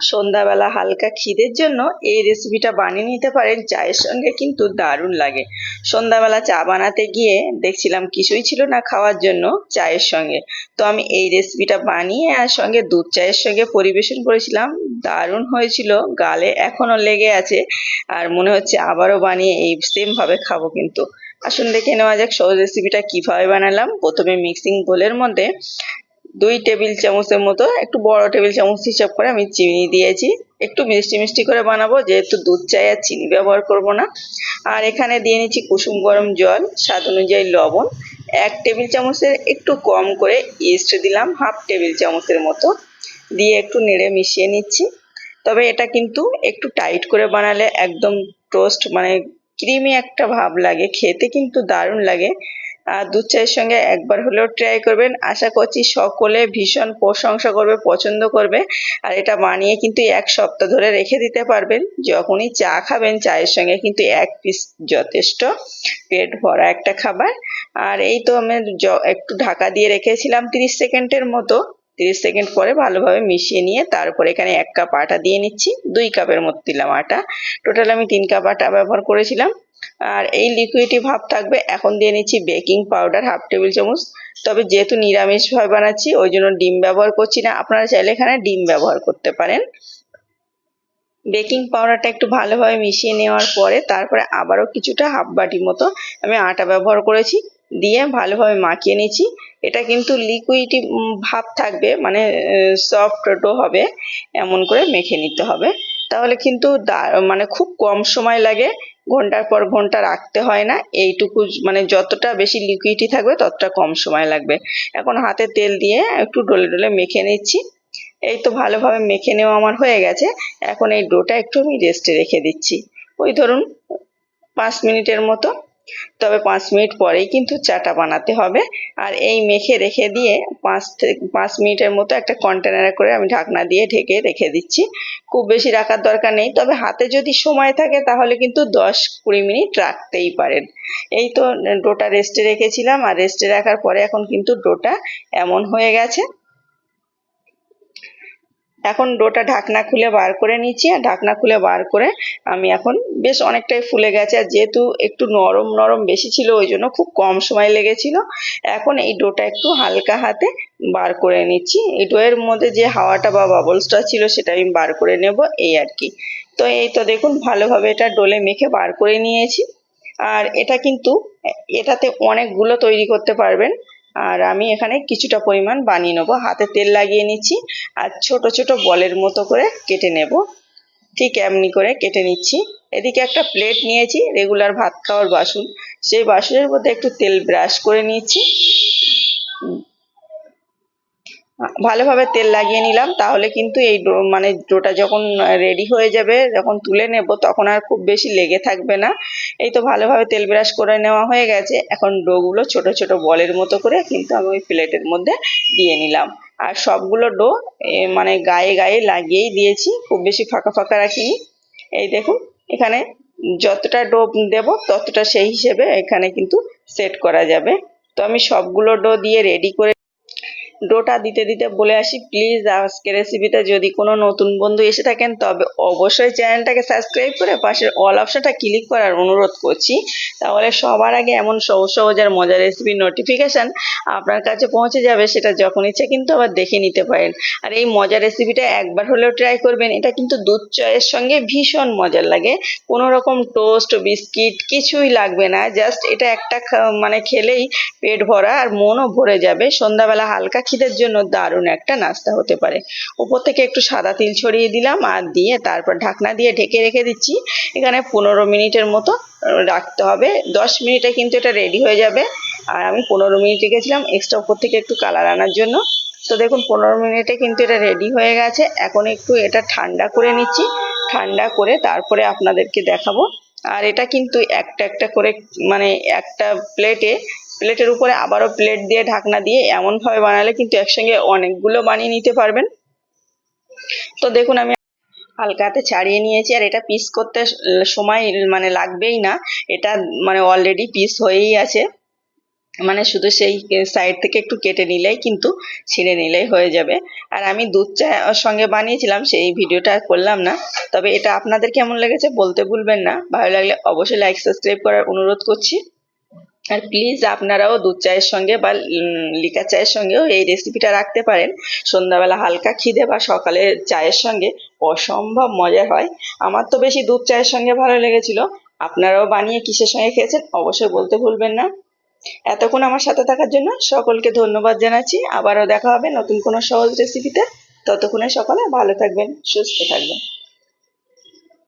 সন্ধ্যাবেলা হালকা খিদের জন্য এই রেসিপিটা বানিয়ে নিতে পারেন, চায়ের সঙ্গে কিন্তু দারুণ লাগে। সন্ধ্যাবেলা চা বানাতে গিয়ে দেখছিলাম কিছুই ছিল না খাওয়ার জন্য চায়ের সঙ্গে। তো আমি এই রেসিপিটা বানিয়ে আর সঙ্গে দুধ চায়ের সঙ্গে পরিবেশন করেছিলাম। দারুণ হয়েছিল, গালে এখনও লেগে আছে আর মনে হচ্ছে আবারও বানিয়ে এই সেমভাবে খাব কিন্তু। আসুন দেখে নেওয়া যাক সহজ রেসিপিটা কীভাবে বানালাম। প্রথমে মিক্সিং বোলের মধ্যে দুই টেবিল চামচের মতো, একটু বড় টেবিল চামচ হিসাব করে আমি চিনি দিয়েছি। একটু মিষ্টি মিষ্টি করে বানাবো, যেহেতু দুধ চাই আর চিনি ব্যবহার করব না। আর এখানে দিয়ে নিচ্ছি কুসুম গরম জল, স্বাদ অনুযায়ী লবণ। এক টেবিল চামচের একটু কম করে ইস্ট দিলাম, হাফ টেবিল চামচের মতো। দিয়ে একটু নেড়ে মিশিয়ে নিচ্ছি। তবে এটা কিন্তু একটু টাইট করে বানালে একদম টোস্ট মানে ক্রিমি একটা ভাব লাগে, খেতে কিন্তু দারুণ লাগে। দুধ চায়ের সঙ্গে একবার হলেও ট্রাই করবেন। আশা করছি সকলে ভীষণ প্রশংসা করবে, পছন্দ করবে। আর এটা বানিয়ে কিন্তু এক সপ্তাহ ধরে রেখে দিতে পারবেন। যখনই চা খাবেন, চায়ের সঙ্গে কিন্তু এক পিস যথেষ্ট পেট ভরা একটা খাবার। আর এই তো আমি একটু ঢাকা দিয়ে রেখেছিলাম তিরিশ সেকেন্ডের মতো। তিরিশ সেকেন্ড পরে ভালোভাবে মিশিয়ে নিয়ে তারপরে এখানে এক কাপ আটা দিয়ে নিচ্ছি। দুই কাপের মতো দিলাম আটা। টোটাল আমি তিন কাপ আটা ব্যবহার করেছিলাম। আর এই লিকুইডই ভাব থাকবে, এখন দিয়ে নিচ্ছি বেকিং পাউডার হাফ টেবিল চামচ। তবে যেহেতু নিরামিষভাবে বানাচ্ছি, ওই জন্য ডিম ব্যবহার করছি না। আপনারা চাইলে এখানে ডিম ব্যবহার করতে পারেন। বেকিং পাউডারটা একটু ভালোভাবে মিশিয়ে নেওয়ার পরে, তারপরে আবারও কিছুটা হাফ বাটি মতো আমি আটা ব্যবহার করেছি। দিয়ে ভালোভাবে মাখিয়ে নিচ্ছি। এটা কিন্তু লিকুইডি ভাব থাকবে মানে সফট হবে, এমন করে মেখে নিতে হবে। তাহলে কিন্তু মানে খুব কম সময় লাগে। ঘণ্টার পর ঘণ্টা রাখতে হয় না। এইটুকু মানে যতটা বেশি লিকুইডি থাকবে, ততটা কম সময় লাগবে। এখন হাতে তেল দিয়ে একটু ডলে ডলে মেখে নিচ্ছি। এই তো ভালোভাবে মেখে নেওয়া আমার হয়ে গেছে। এখন এই ডোটা একটু আমি রেস্টে রেখে দিচ্ছি। ওই ধরুন, পাঁচ মিনিটের মতো। তবে পাঁচ মিনিট পরেই কিন্তু চাটা বানাতে হবে। আর এই মেখে রেখে দিয়ে পাঁচ থেকে পাঁচ মিনিটের মতো একটা কন্টেনারে করে আমি ঢাকনা দিয়ে ঢেকে রেখে দিচ্ছি। খুব বেশি রাখার দরকার নেই, তবে হাতে যদি সময় থাকে তাহলে কিন্তু দশ কুড়ি মিনিট রাখতেই পারেন। এই তো, ডোটা রেস্টে রেখেছিলাম, আর রেস্টে রাখার পরে এখন কিন্তু ডোটা এমন হয়ে গেছে এখন ডোটা ঢাকনা খুলে বার করে নিচ্ছি, আর ঢাকনা খুলে বার করে আমি এখন বেশ অনেকটাই ফুলে গেছে। আর যেহেতু একটু নরম নরম বেশি ছিল, ওই জন্য খুব কম সময় লেগেছিল। এখন এই ডোটা একটু হালকা হাতে বার করে নিচ্ছি। এই ডোয়ের মধ্যে যে হাওয়াটা বা বাবলসটা ছিল, সেটা আমি বার করে নেব, এই আর কি। তো এই তো দেখুন, ভালোভাবে এটা ডোলে মেখে বার করে নিয়েছি। আর এটা কিন্তু এটাতে অনেকগুলো তৈরি করতে পারবেন। আর আমি এখানে কিছুটা পরিমাণ বানিয়ে নেব। হাতে তেল লাগিয়ে নিচ্ছি আর ছোট ছোট বলের মতো করে কেটে নেব। ঠিক এমনি করে কেটে নিচ্ছি। এদিকে একটা প্লেট নিয়েছি, রেগুলার ভাত খাওয়ার বাসন। সেই বাসনের মধ্যে একটু তেল ব্রাশ করে নিচ্ছি ভালোভাবে তেল লাগিয়ে নিলাম, তাহলে কিন্তু এই মানে ডোটা যখন রেডি হয়ে যাবে, যখন তুলে নেব, তখন আর খুব বেশি লেগে থাকবে না। এই তো ভালোভাবে তেল ব্রাশ করে নেওয়া হয়ে গেছে। এখন ডোগুলো ছোট ছোট বলের মতো করে কিন্তু আমি ওই প্লেটের মধ্যে দিয়ে নিলাম। আর সবগুলো ডো মানে গায়ে গায়ে লাগিয়েই দিয়েছি, খুব বেশি ফাঁকা ফাঁকা রাখিনি। এই দেখুন, এখানে যতটা ডো দেব, ততটা সেই হিসেবে এখানে কিন্তু সেট করা যাবে। তো আমি সবগুলো ডো দিয়ে রেডি করে ডোটা দিতে দিতে বলে আসি, প্লিজ আজকে রেসিপিতে যদি কোনো নতুন বন্ধু এসে থাকেন, তবে অবশ্যই চ্যানেলটাকে সাবস্ক্রাইব করে পাশের অল অপশনটা ক্লিক করার অনুরোধ করছি। তাহলে সবার আগে এমন সহজ সহজ আর মজার রেসিপির নোটিফিকেশান আপনার কাছে পৌঁছে যাবে, সেটা যখন ইচ্ছে কিন্তু আবার দেখে নিতে পারেন। আর এই মজার রেসিপিটা একবার হলেও ট্রাই করবেন, এটা কিন্তু দুধ চয়ের সঙ্গে ভীষণ মজার লাগে। কোনো রকম টোস্ট বিস্কিট কিছুই লাগবে না জাস্ট এটা একটা মানে খেলেই পেট ভরা আর মনও ভরে যাবে। সন্ধ্যাবেলা হালকা খিদের জন্য দারুণ একটা নাস্তা হতে পারে। উপর থেকে একটু সাদা তিল ছড়িয়ে দিলাম আর দিয়ে তারপর ঢাকনা দিয়ে ঢেকে রেখে দিচ্ছি। এখানে পনেরো মিনিটের মতো রাখতে হবে। দশ মিনিটে কিন্তু এটা রেডি হয়ে যাবে। আর আমি পনেরো মিনিট রেখেছিলাম এক্সট্রা উপর থেকে একটু কালার আনার জন্য। তো দেখুন, পনেরো মিনিটে কিন্তু এটা রেডি হয়ে গেছে। এখন একটু এটা ঠান্ডা করে নিচ্ছি। ঠান্ডা করে তারপরে আপনাদেরকে দেখাবো। আর এটা কিন্তু একটা একটা করে মানে একটা প্লেটে প্লেটের উপরে আবারও প্লেট দিয়ে ঢাকনা দিয়ে এমনভাবে বানালে কিন্তু একসঙ্গে অনেকগুলো বানিয়ে নিতে পারবেন। তো দেখুন, আমি হালকা হাতে ছাড়িয়ে নিয়েছি, আর এটা পিস করতে সময় মানে লাগবেই না। এটা মানে অলরেডি পিস হয়েই আছে। মানে শুধু সেই সাইড থেকে একটু কেটে নিলেই কিন্তু ছিঁড়ে নিলেই হয়ে যাবে। আর আমি দুধ চা সঙ্গে বানিয়েছিলাম, সেই ভিডিওটা করলাম না। তবে এটা আপনাদের কেমন লেগেছে বলতে ভুলবেন না। ভালো লাগলে অবশ্যই লাইক সাবস্ক্রাইব করার অনুরোধ করছি। আর প্লিজ আপনারাও দুধ চায়ের সঙ্গে বা লিকার চায়ের সঙ্গেও এই রেসিপিটা রাখতে পারেন। সন্ধ্যাবেলা হালকা খিদে বা সকালে চায়ের সঙ্গে অসম্ভব মজার হয়। আমার তো বেশি দুধ চায়ের সঙ্গে ভালো লেগেছিল। আপনারাও বানিয়ে কিসের সঙ্গে খেয়েছেন অবশ্যই বলতে ভুলবেন না। এতক্ষণ আমার সাথে থাকার জন্য সকলকে ধন্যবাদ জানাচ্ছি। আবারও দেখা হবে নতুন কোনো সহজ রেসিপিতে ততক্ষণে সকলে ভালো থাকবেন, সুস্থ থাকবেন।